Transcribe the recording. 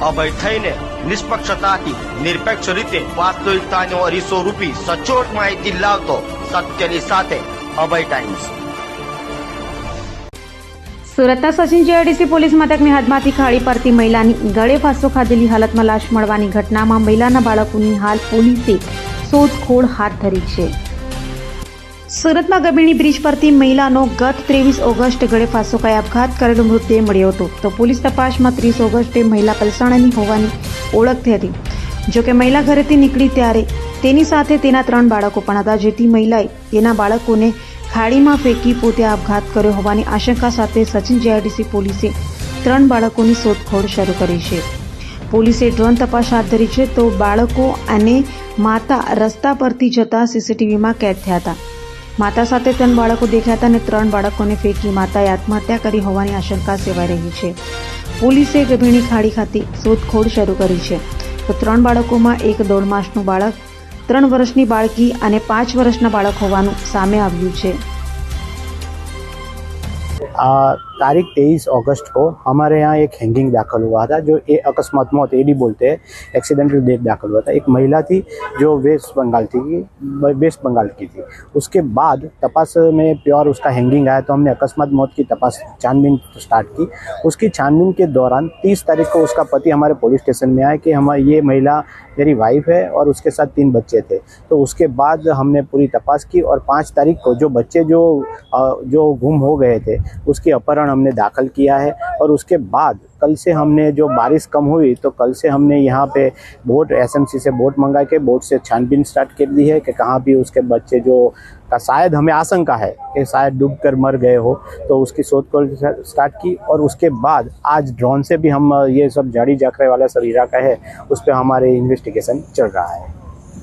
અભય થઈને નિષ્પક્ષતાથી, નિરપેક્ષ રીતે વાસ્તવિકતાનો અરીસો રૂપી સચોટ માહિતી લાવતો સત્યની સાથે અભય ટાઈમ્સ. સુરતના સચિન જેઆઈડીસી પોલીસ મથકની હદમાંથી ખાડી પરથી મહિલાની ગળે ફાંસો ખાધેલી હાલતમાં લાશ મળવાની ઘટનામાં મહિલાના બાળકોની હાલ પોલીસે શોધખોળ હાથ ધરી છે. સુરતમાં ગબીણી બ્રિજ પરથી મહિલાનો ગત ત્રેવીસ ઓગસ્ટ ગળે ફાંસો આપઘાત કરેલો મૃતદેહ મળ્યો હતો. તો પોલીસ તપાસમાં ત્રીસ ઓગસ્ટે મહિલા પલસાણાની હોવાની ઓળખ થઈ હતી. જોકે મહિલા ઘરેથી નીકળી ત્યારે તેની સાથે તેના ત્રણ બાળકો પણ હતા, જેથી મહિલાએ તેના બાળકોને ખાડીમાં ફેંકી પોતે આપઘાત કર્યો હોવાની આશંકા સાથે સચિન જેઆઈડીસી પોલીસે ત્રણ બાળકોની શોધખોળ શરૂ કરી છે. પોલીસે ડ્રોન તપાસ હાથ ધરી છે તો બાળકો અને માતા રસ્તા પરથી જતા સીસીટીવીમાં કેદ થયા હતા. માતા સાથે ત્રણ બાળકો દેખાયા હતા અને ત્રણ બાળકોને ફેંકી માતાએ આત્મહત્યા કરી હોવાની આશંકા સેવાઈ રહી છે. પોલીસે ગભીણી ખાડી ખાતે શોધખોળ શરૂ કરી છે. તો ત્રણ બાળકોમાં એક દોઢ માસનું બાળક ત્રણ વર્ષની બાળકી અને પાંચ વર્ષના બાળક હોવાનું સામે આવ્યું છે. आ, तारीख तेईस अगस्त को हमारे यहाँ एक हैंगिंग दाखिल हुआ था जो ए अकस्मात मौत एडी बोलते हैं एक्सीडेंटल डेथ दाखिल हुआ था एक महिला थी जो वेस्ट बंगाल थी वेस्ट बंगाल की थी उसके बाद तपास में प्योर उसका हैंगिंग आया तो हमने अकस्मात मौत की तपास छानबीन स्टार्ट की उसकी छानबीन के दौरान तीस तारीख को उसका पति हमारे पुलिस स्टेशन में आया कि हम ये महिला मेरी वाइफ है और उसके साथ तीन बच्चे थे तो उसके बाद हमने पूरी तपास की और पाँच तारीख को जो बच्चे जो जो गुम हो गए थे उसकी अपहरण हमने दाखिल किया है और उसके बाद कल से हमने जो बारिश कम हुई तो कल से हमने यहाँ पे बोट एसएमसी से बोट मंगा के, बोट से छानबीन स्टार्ट कर दी है कि कहाँ भी उसके बच्चे जो का शायद हमें आशंका है कि शायद डूब कर मर गए हो तो उसकी शोधखोल स्टार्ट की और उसके बाद आज ड्रोन से भी हम, ये सब झाड़ी जाखरे वाला सब इलाका है, उस पर हमारे इन्वेस्टिगेशन चल रहा है।